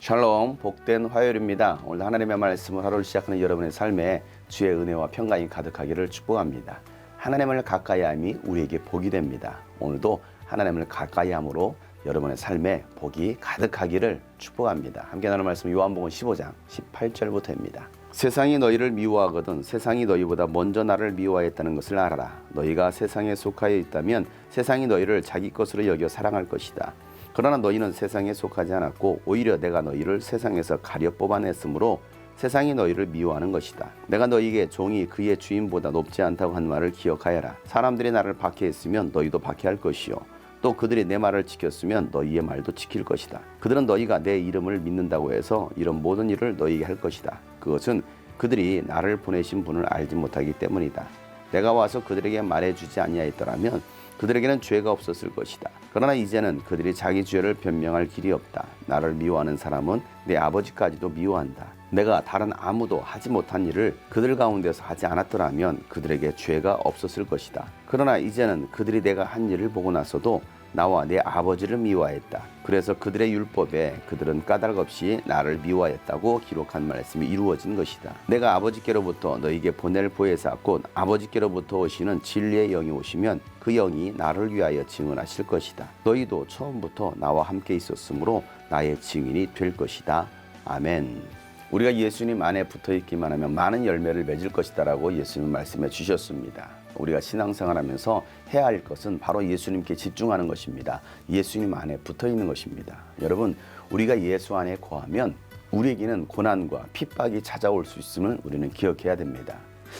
샬롬 복된 화요일입니다. 오늘 하나님의 말씀을 하루를 시작하는 여러분의 삶에 주의 은혜와 평강이 가득하기를 축복합니다. 하나님을 가까이함이 우리에게 복이 됩니다. 오늘도 하나님을 가까이함으로 여러분의 삶에 복이 가득하기를 축복합니다. 함께 나눌 말씀 요한복음 15장 18절부터입니다. 세상이 너희를 미워하거든 세상이 너희보다 먼저 나를 미워하였다는 것을 알아라. 너희가 세상에 속하여 있다면 세상이 너희를 자기 것으로 여겨 사랑할 것이다. 그러나 너희는 세상에 속하지 않았고 오히려 내가 너희를 세상에서 가려 뽑아냈으므로 세상이 너희를 미워하는 것이다. 내가 너희에게 종이 그의 주인보다 높지 않다고 한 말을 기억하여라. 사람들이 나를 박해했으면 너희도 박해할 것이요. 또 그들이 내 말을 지켰으면 너희의 말도 지킬 것이다. 그들은 너희가 내 이름을 믿는다고 해서 이런 모든 일을 너희에게 할 것이다. 그것은 그들이 나를 보내신 분을 알지 못하기 때문이다. 내가 와서 그들에게 말해주지 아니하였더라면 그들에게는 죄가 없었을 것이다. 그러나 이제는 그들이 자기 죄를 변명할 길이 없다. 나를 미워하는 사람은 내 아버지까지도 미워한다. 내가 다른 아무도 하지 못한 일을 그들 가운데서 하지 않았더라면 그들에게 죄가 없었을 것이다. 그러나 이제는 그들이 내가 한 일을 보고 나서도 나와 내 아버지를 미워했다. 그래서 그들의 율법에 그들은 까닭 없이 나를 미워했다고 기록한 말씀이 이루어진 것이다. 내가 아버지께로부터 너에게 보낼 보혜사 곧 아버지께로부터 오시는 진리의 영이 오시면 그 영이 나를 위하여 증언하실 것이다. 너희도 처음부터 나와 함께 있었으므로 나의 증인이 될 것이다. 아멘. 우리가 예수님 안에 붙어 있기만 하면 많은 열매를 맺을 것이다라고 예수님 말씀해 주셨습니다. 우리가 신앙생활 하면서 해야 할 것은 바로 예수님께 집중하는 것입니다. 예수님 안에 붙어 있는 것입니다. 여러분, 우리가 예수 안에 거하면 우리에게는 고난과 핍박이 찾아올 수 있음을 우리는 기억해야 됩니다.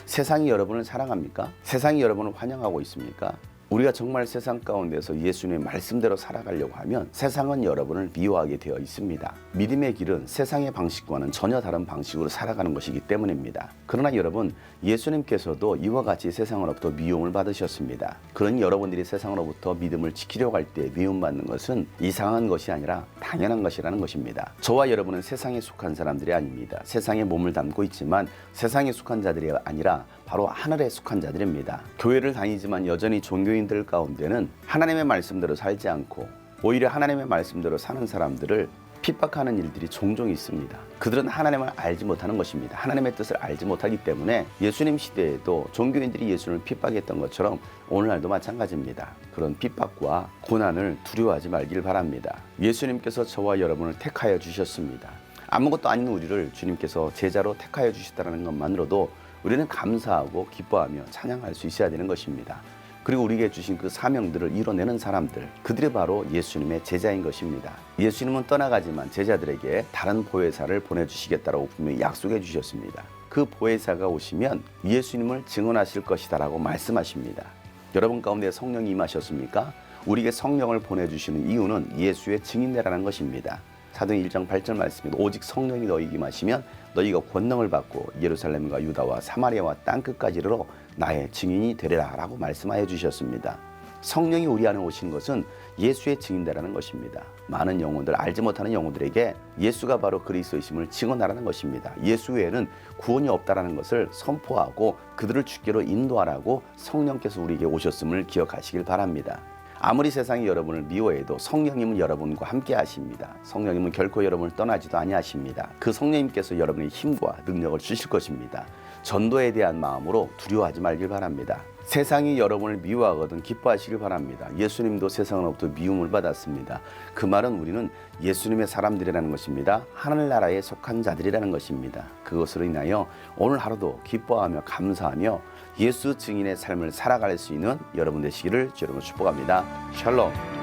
세상이 여러분을 사랑합니까? 세상이 여러분을 환영하고 있습니까? 우리가 정말 세상 가운데서 예수님의 말씀대로 살아가려고 하면 세상은 여러분을 미워하게 되어 있습니다. 믿음의 길은 세상의 방식과는 전혀 다른 방식으로 살아가는 것이기 때문입니다. 그러나 여러분, 예수님께서도 이와 같이 세상으로부터 미움을 받으셨습니다. 그런 여러분들이 세상으로부터 믿음을 지키려고 할 때 미움받는 것은 이상한 것이 아니라 당연한 것이라는 것입니다. 저와 여러분은 세상에 속한 사람들이 아닙니다. 세상에 몸을 담고 있지만 세상에 속한 자들이 아니라 바로 하늘에 속한 자들입니다. 교회를 다니지만 여전히 종교인 들 가운데는 하나님의 말씀대로 살지 않고 오히려 하나님의 말씀대로 사는 사람들을 핍박하는 일들이 종종 있습니다. 그들은 하나님을 알지 못하는 것입니다. 하나님의 뜻을 알지 못하기 때문에 예수님 시대에도 종교인들이 예수를 핍박했던 것처럼 오늘날도 마찬가지입니다. 그런 핍박과 고난을 두려워하지 말길 바랍니다. 예수님께서 저와 여러분을 택하여 주셨습니다. 아무것도 아닌 우리를 주님께서 제자로 택하여 주셨다는 것만으로도 우리는 감사하고 기뻐하며 찬양할 수 있어야 되는 것입니다. 그리고 우리에게 주신 그 사명들을 이뤄내는 사람들, 그들이 바로 예수님의 제자인 것입니다. 예수님은 떠나가지만 제자들에게 다른 보혜사를 보내주시겠다라고 분명히 약속해 주셨습니다. 그 보혜사가 오시면 예수님을 증언하실 것이다라고 말씀하십니다. 여러분 가운데 성령이 임하셨습니까? 우리에게 성령을 보내주시는 이유는 예수의 증인되라는 것입니다. 사도행 1장 8절 말씀입니다. 오직 성령이 너희에게 마시면 너희가 권능을 받고 예루살렘과 유다와 사마리아와 땅 끝까지 이르러 나의 증인이 되리라라고 말씀하여 주셨습니다. 성령이 우리 안에 오신 것은 예수의 증인되라는 것입니다. 많은 영혼들 알지 못하는 영혼들에게 예수가 바로 그리스도이심을 증언하라는 것입니다. 예수 외에는 구원이 없다라는 것을 선포하고 그들을 주께로 인도하라고 성령께서 우리에게 오셨음을 기억하시길 바랍니다. 아무리 세상이 여러분을 미워해도 성령님은 여러분과 함께 하십니다. 성령님은 결코 여러분을 떠나지도 아니하십니다. 그 성령님께서 여러분의 힘과 능력을 주실 것입니다. 전도에 대한 마음으로 두려워하지 말길 바랍니다. 세상이 여러분을 미워하거든 기뻐하시길 바랍니다. 예수님도 세상으로부터 미움을 받았습니다. 그 말은 우리는 예수님의 사람들이라는 것입니다. 하늘나라에 속한 자들이라는 것입니다. 그것으로 인하여 오늘 하루도 기뻐하며 감사하며 예수 증인의 삶을 살아갈 수 있는 여러분 되시기를 주여러분 축복합니다. 샬롬.